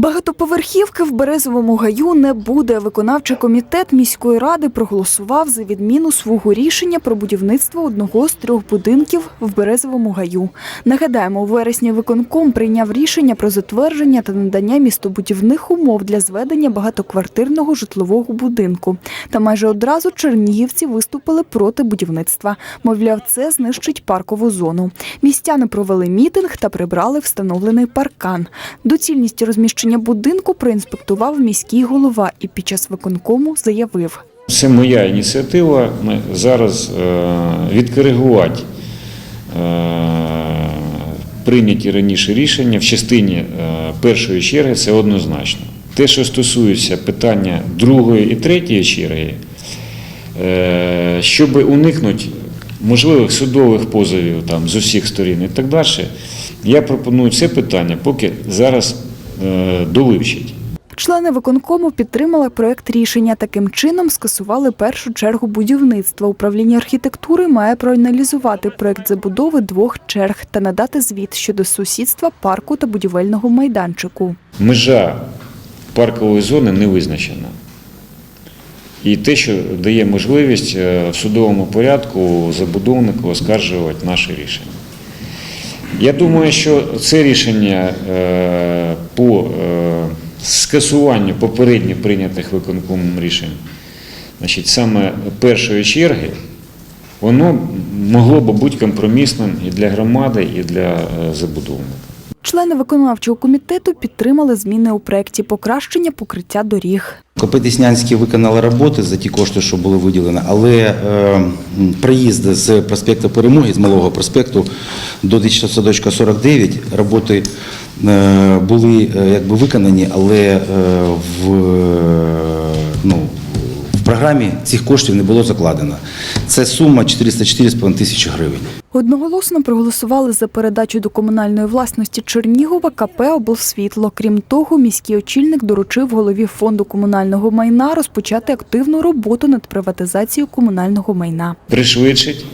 Багатоповерхівки в Березовому гаю не буде. Виконавчий комітет міської ради проголосував за відміну свого рішення про будівництво одного з трьох будинків в Березовому гаю. Нагадаємо, у вересні виконком прийняв рішення про затвердження та надання містобудівних умов для зведення багатоквартирного житлового будинку. Та майже одразу чернігівці виступили проти будівництва. Мовляв, це знищить паркову зону. Містяни провели мітинг та прибрали встановлений паркан. Доцільність розміщення будинку проінспектував міський голова і під час виконкому заявив. Це моя ініціатива ми зараз е, відкоригувати е, прийняті раніше рішення в частині е, першої черги це однозначно. Те, що стосується питання другої і третьої черги, щоб уникнути можливих судових позовів там, з усіх сторін і так далі, я пропоную це питання поки зараз е. Члени виконкому підтримали проект рішення. Таким чином скасували першу чергу будівництва. Управління архітектури має проаналізувати проект забудови двох черг та надати звіт щодо сусідства парку та будівельного майданчику. Межа паркової зони не визначена. І те, що дає можливість е, в судовому порядку забудовнику оскаржувати наше рішення. Я думаю, що це рішення е, по е, скасуванню попередньо прийнятих виконкомом рішень, значить, саме першої черги, воно могло би бути компромісним і для громади, і для е, забудовника. Члени виконавчого комітету підтримали зміни у проекті покращення покриття доріг. КП Деснянський виконали роботи за ті кошти, що були виділені, але е, м, з проспекту Перемоги, з Малого проспекту до дитячого садочка 49, роботи е, були е, якби виконані, але в, ну, програмі цих коштів не було закладено. Це сума 404,5 тисячі гривень. Одноголосно проголосували за передачу до комунальної власності Чернігова КП «Облсвітло». Крім того, міський очільник доручив голові фонду комунального майна розпочати активну роботу над приватизацією комунального майна. пришвидшить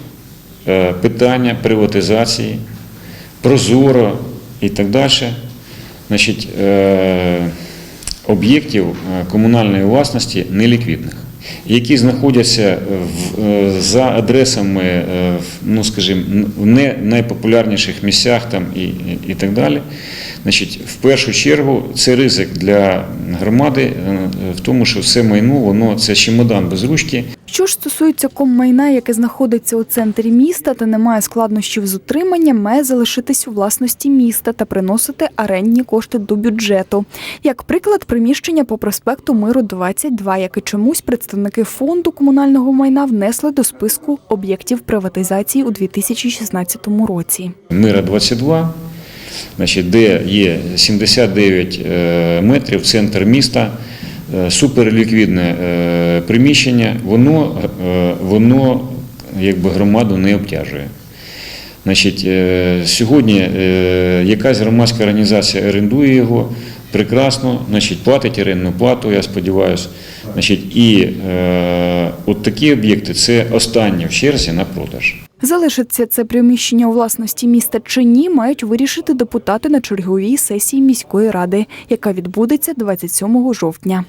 е, питання приватизації, прозоро і так далі, значить, е, об'єктів е, комунальної власності неліквідних, які знаходяться в, е, за адресами, е, ну, скажімо, в не найпопулярніших місцях там і, і, так далі. Значить, в першу чергу це ризик для громади е, в тому, що все майно, воно це чемодан без ручки, Що ж стосується коммайна, яке знаходиться у центрі міста та не має складнощів з утриманням, має залишитись у власності міста та приносити арендні кошти до бюджету. Як приклад, приміщення по проспекту Миру 22, яке чомусь представники фонду комунального майна внесли до списку об'єктів приватизації у 2016 році. Мира 22, значить, де є 79 е, метрів центр міста, суперліквідне е, приміщення, воно, е, воно якби громаду не обтяжує. Значить, е, сьогодні е, якась громадська організація орендує його прекрасно, значить, платить орендну плату, я сподіваюся. Значить, і е, от такі об'єкти це останні в черзі на продаж. Залишиться це приміщення у власності міста чи ні, мають вирішити депутати на черговій сесії міської ради, яка відбудеться 27 жовтня.